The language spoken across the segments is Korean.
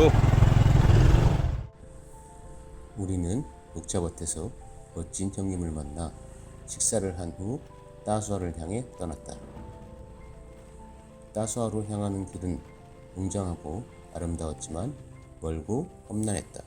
고! 우리는 녹차밭에서 멋진 형님을 만나 식사를 한 후 따수아를 향해 떠났다. 따수아로 향하는 길은 웅장하고 아름다웠지만 멀고 험난했다.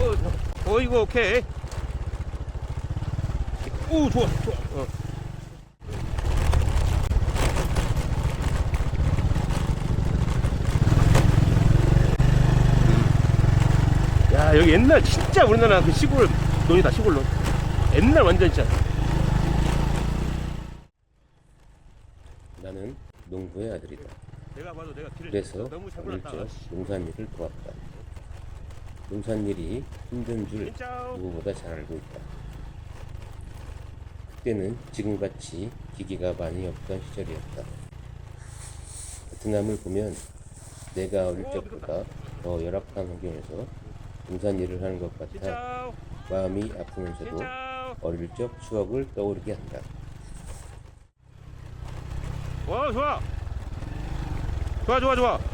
어, 어 이거 오케이. 오 좋아 좋아. 어. 야 여기 옛날 진짜 우리나라 그 시골 논이다 시골로. 옛날 완전 진짜. 나는 농부의 아들이다. 내가 봐도 내가 길을 그래서 너무 잘. 적 농산일을 도왔다. 농산일이 힘든 줄. 누구보다 잘 알고 있다. 그때는 지금같이 기기가 많이 없던 시절이었다. 베트남을 보면 내가 어릴 적보다 더 열악한 환경에서 농산일을 하는 것 같아. 마음이 아프면서도. 어릴 적 추억을 떠오르게 한다. 와 좋아. 좋아 좋아 좋아.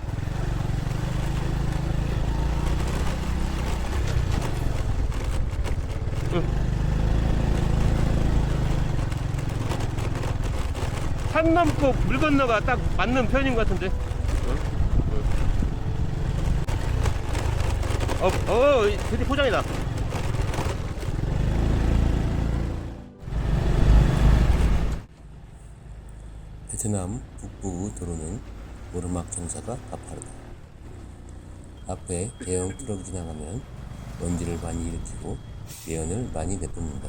산 넘고 물 건너가 딱 맞는 편인 것 같은데. 어, 어, 드디어 포장이다. 베트남 북부 도로는 오르막 경사가 가파르다. 앞에 대형 트럭이 지나가면 먼지를 많이 일으키고 매연을 많이 내뿜는다.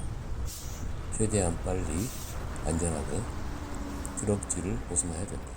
최대한 빨리 안전하게 트럭지를 벗어나야 된다.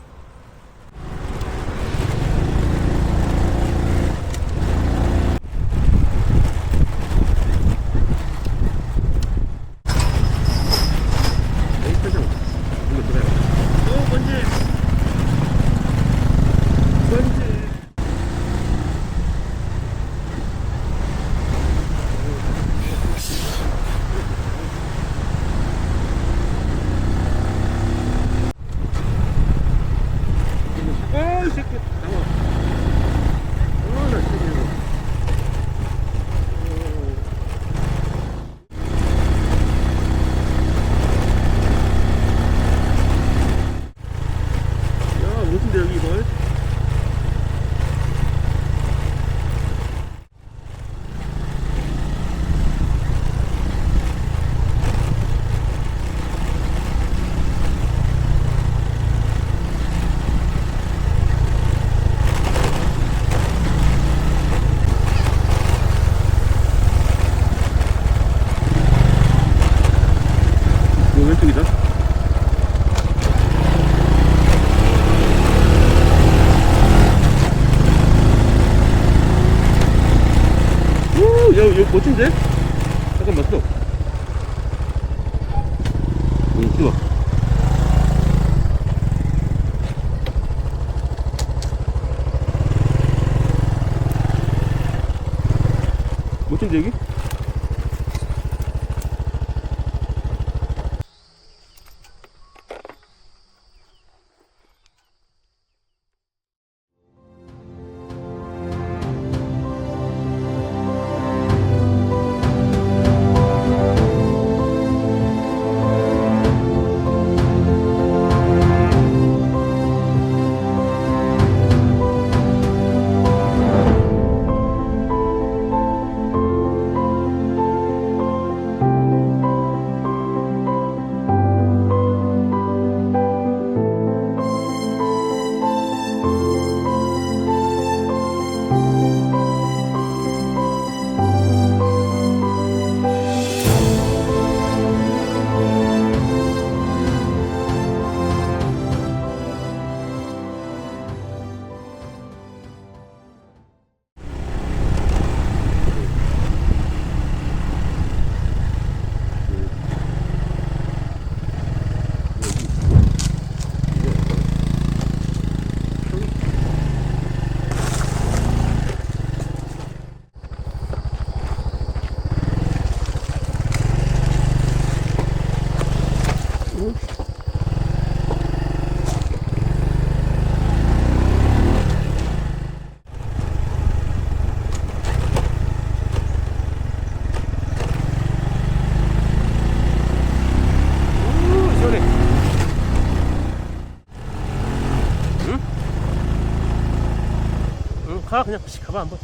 가 그냥 씨, 가봐 한번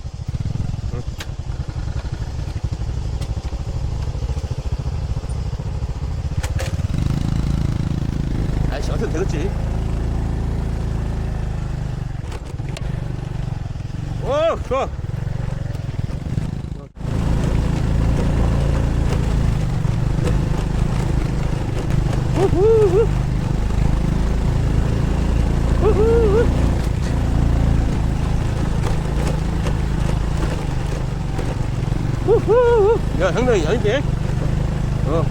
응. 아이씨 어떻게 되겠지 오 좋아. 우후후. 우후후. 야 장난이 아닌데 어.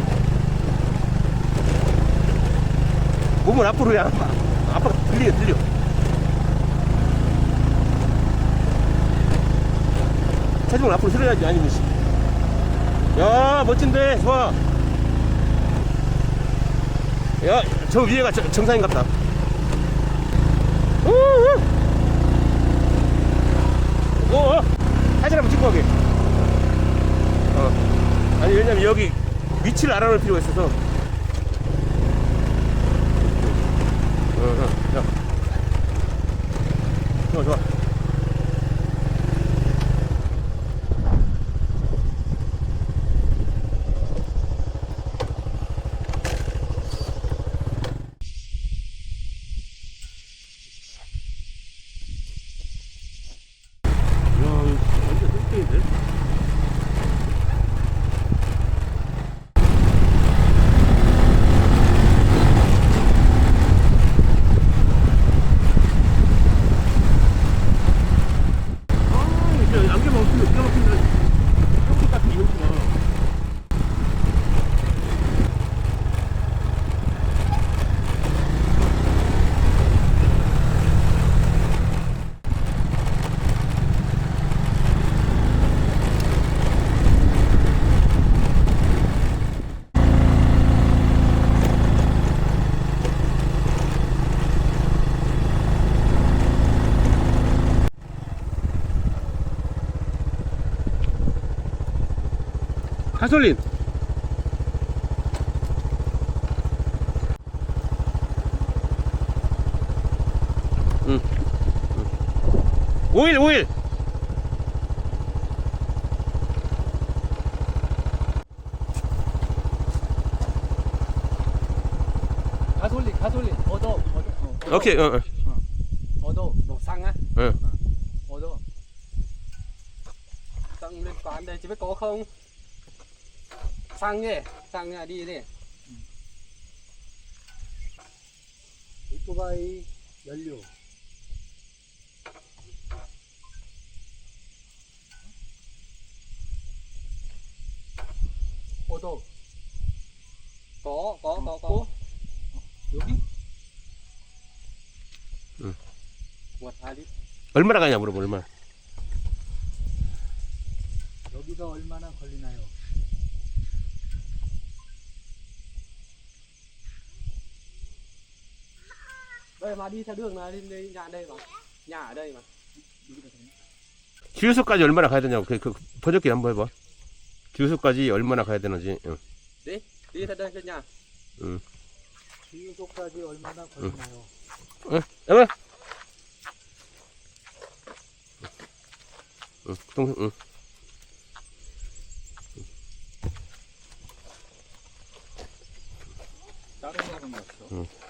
몸을 앞으로 해 아빠 들려 들려. 체중을 앞으로 실어야지 아니면 씨. 야 멋진데 좋아. 야 저 위에가 저- 정상인 같다. 우후. 오, 어, 사진 한번 찍고 가게. 어. 아니 왜냐면 여기 위치를 알아놓을 필요가 있어서 어, 어, 야. 좋아 좋아 야, 이거 완전 땡땡인데? 아, 이제 안경 없으면 기가 막힌다. 한국 같은 이거구나. 가솔린. 응. 응. 오일, 오일. 가솔린 가솔린 얻어 얻어 어, 오케이, 어, 어. Nha đi đi 오토바이 연료 얻어 có có có có 여기? 응. 뭐 다리? 얼마나 가냐 물어보 얼마나. 여기서 얼마나 걸리나요? Đây mà đi theo đường này đi, đi nhà đây mà. Nhà ở đây mà. 주유소까지 얼마나 가야 되냐고 그, 그 번역기 한번 해봐. 주유소까지 얼마나 가야 되는지. 응. Đây trên nhà. 응. 주유소까지 얼마나 걸리나요? 응. 응. 응. 동, 응. 다른 사람 같어. 응.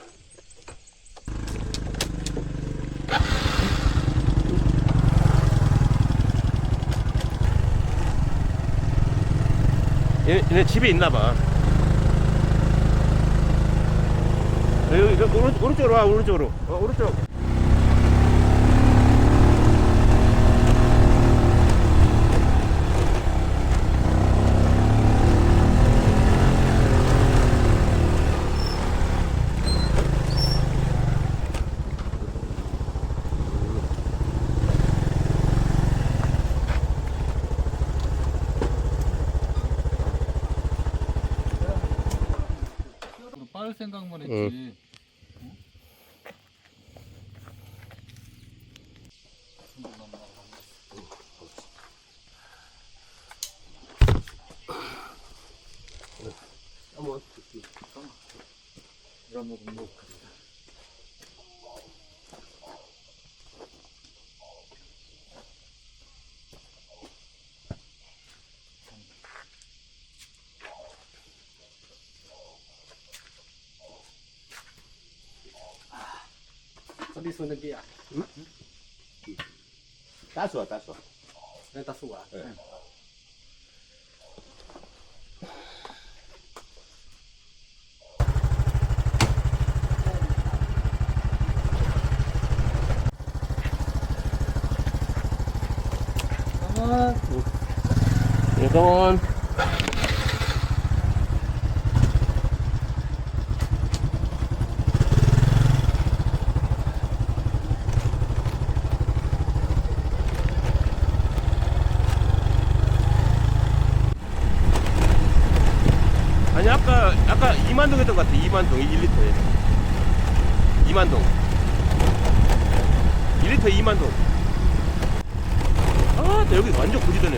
얘, 얘네 집에 있나 봐. 여기, 여기 오른, 오른쪽으로 와, 오른쪽으로. 어, 오른쪽. 너무 행복합니다. Sabi sa nagkiya. Hmm? Taso, taso. 네. 잠깐만 아니 아까 아까 2만동 했던 것 같아. 2만동 1리터에. 2만동. 1리터에 2만동. 아 여기 완전 고지대네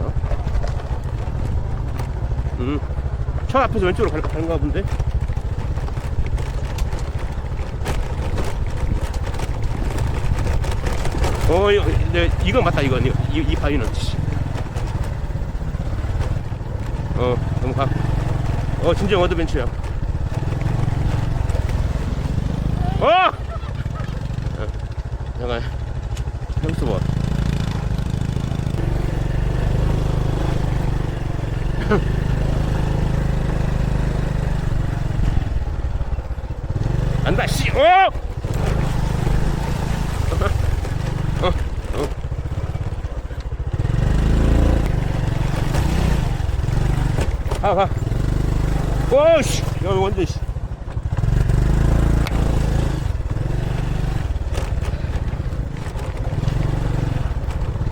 이상하다. 응. 저 앞에서 왼쪽으로 갈, 가는가 본데? 어, 이거, 네, 이건 맞다, 이건. 이, 이, 이 바위는. 씨. 어, 넘어가. 어, 진정 어드벤처야. 어! 어, 잠깐. 여기서 봐. 안다 씨 어! 어, 어. 가, 가. 오, 씨. 야, 완전, 씨.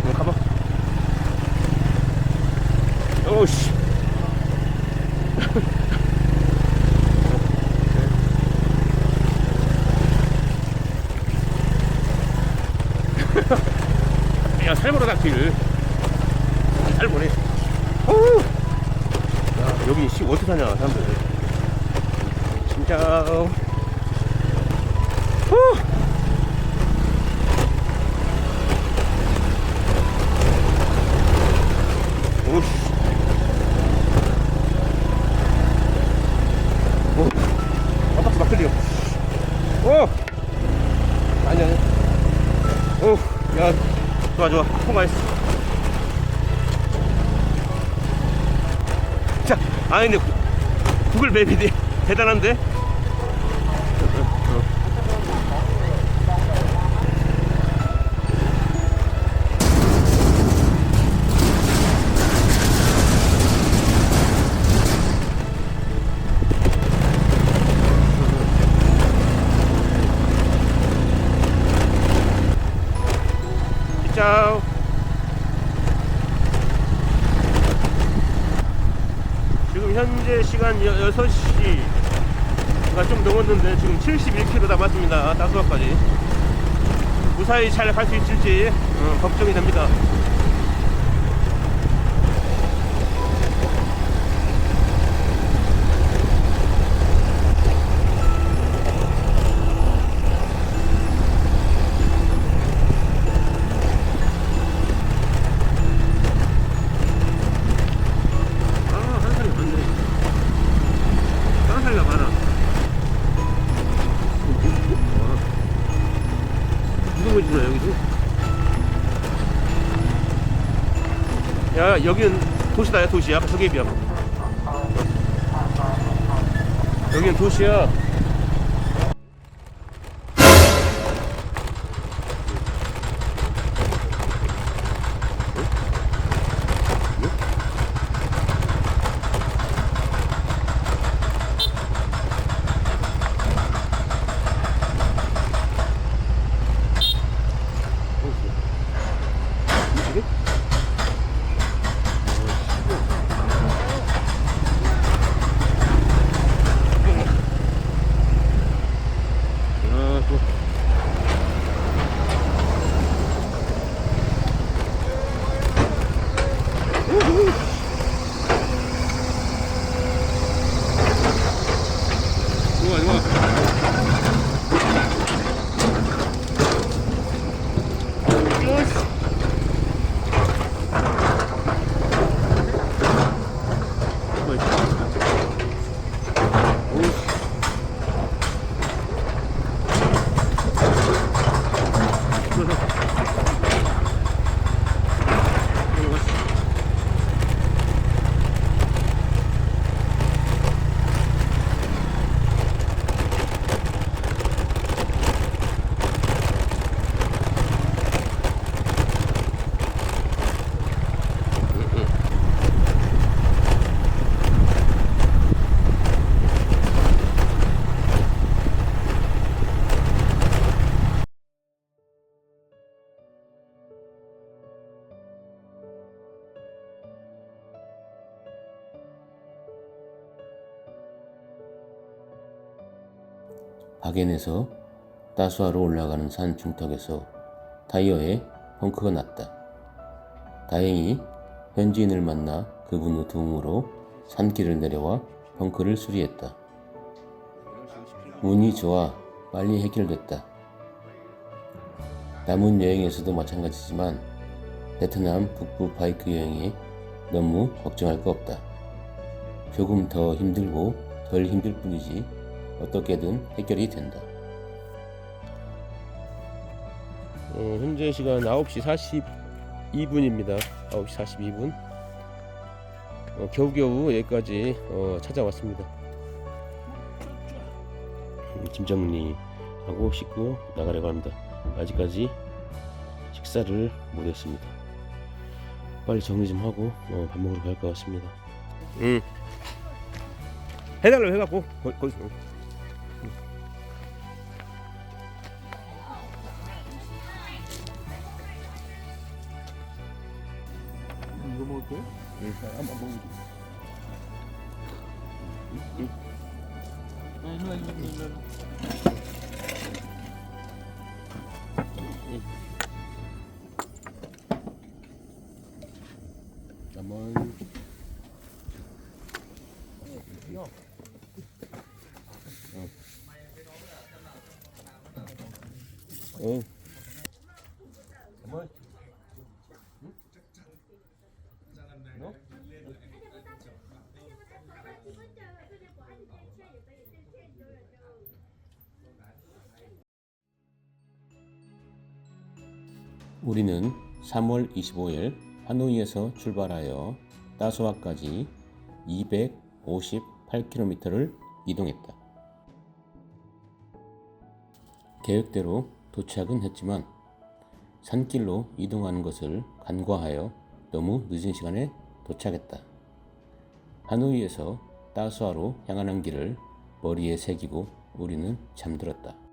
어, 가봐. 오, 씨. 야, 살벌어 닭길. 살벌해. 어우. 야, 여기 씨, 어떻게 사냐, 사람들. 진짜. 후. 오씨. 오. 아빠스 막걸리요. 오. 아니, 아니. 오, 야, 좋아, 좋아. 통과했어. 자, 아, 근데 구- 구글 맵이 대- 대단한데? 71km 남았습니다. 따수화까지. 무사히 잘 갈 수 있을지 어, 걱정이 됩니다. 야, 여기는 도시다, 야, 도시야. 저기 비야. 여기는 도시야. 박엔에서 따수하로 올라가는 산 중턱에서 타이어에 펑크가 났다. 다행히 현지인을 만나 그분의 도움으로 산길을 내려와 펑크를 수리했다. 운이 좋아 빨리 해결됐다. 남은 여행에서도 마찬가지지만 베트남 북부 바이크 여행에 너무 걱정할 거 없다. 조금 더 힘들고 덜 힘들 뿐이지 어떻게든 해결이 된다. 어, 현재 시간 9시 42분입니다. 9시 42분. 어, 겨우겨우 여기까지 어, 찾아왔습니다. 음, 짐 정리하고 씻고 나가려고 합니다. 아직까지 식사를 못했습니다. 빨리 정리 좀 하고 어, 밥 먹으러 갈 것 같습니다. 응. 해달라고 해갖고 거, 거기서. 이거 먹을게요. 한번 먹을게요. 아, 일 우리는 3월 25일 하노이에서 출발하여 따소아까지 258km를 이동했다. 계획대로 도착은 했지만 산길로 이동하는 것을 간과하여 너무 늦은 시간에 도착했다. 하노이에서 따소아로 향하는 길을 머리에 새기고 우리는 잠들었다.